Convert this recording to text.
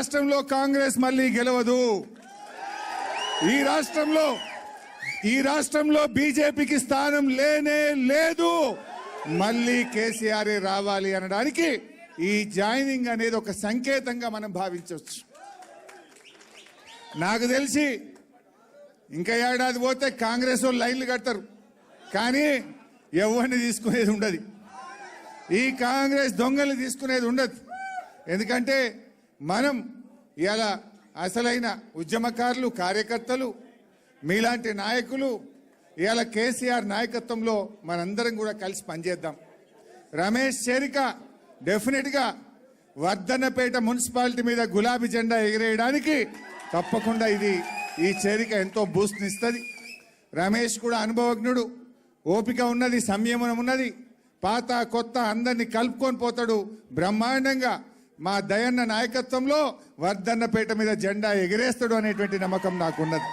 రాష్ట్రంలో కాంగ్రెస్ మళ్ళీ గెలవదు. ఈ రాష్ట్రంలో ఈ రాష్ట్రంలో బీజేపీకి స్థానం లేనే లేదు. మళ్ళీ కేసీఆర్ రావాలి అనడానికి ఈ జాయినింగ్ అనేది ఒక సంకేతంగా మనం భావించవచ్చు. నాకు తెలిసి ఇంకా ఏడాది పోతే కాంగ్రెస్ వాళ్ళు లైన్లు కడతారు. కానీ ఎవరిని తీసుకునేది ఉండదు. ఈ కాంగ్రెస్ దొంగల్ని తీసుకునేది ఉండదు. ఎందుకంటే మనం ఇవాళ అసలైన ఉద్యమకారులు కార్యకర్తలు మీలాంటి నాయకులు ఇవాళ కేసీఆర్ నాయకత్వంలో మనందరం కూడా కలిసి పనిచేద్దాం. రమేష్ చేరిక డెఫినెట్గా వర్ధన్నపేట మున్సిపాలిటీ మీద గులాబీ జెండా ఎగిరేయడానికి తప్పకుండా ఇది ఈ చేరిక ఎంతో బూస్ట్నిస్తుంది రమేష్ కూడా అనుభవజ్ఞుడు ఓపిక ఉన్నది సంయమనం ఉన్నది పాత కొత్త అందరినీ కలుపుకొని పోతాడు బ్రహ్మాండంగా మా దయన్న నాయకత్వంలో వర్ధన్నపేట మీద జెండా ఎగిరేస్తాడు అనేటువంటి నమ్మకం నాకున్నది.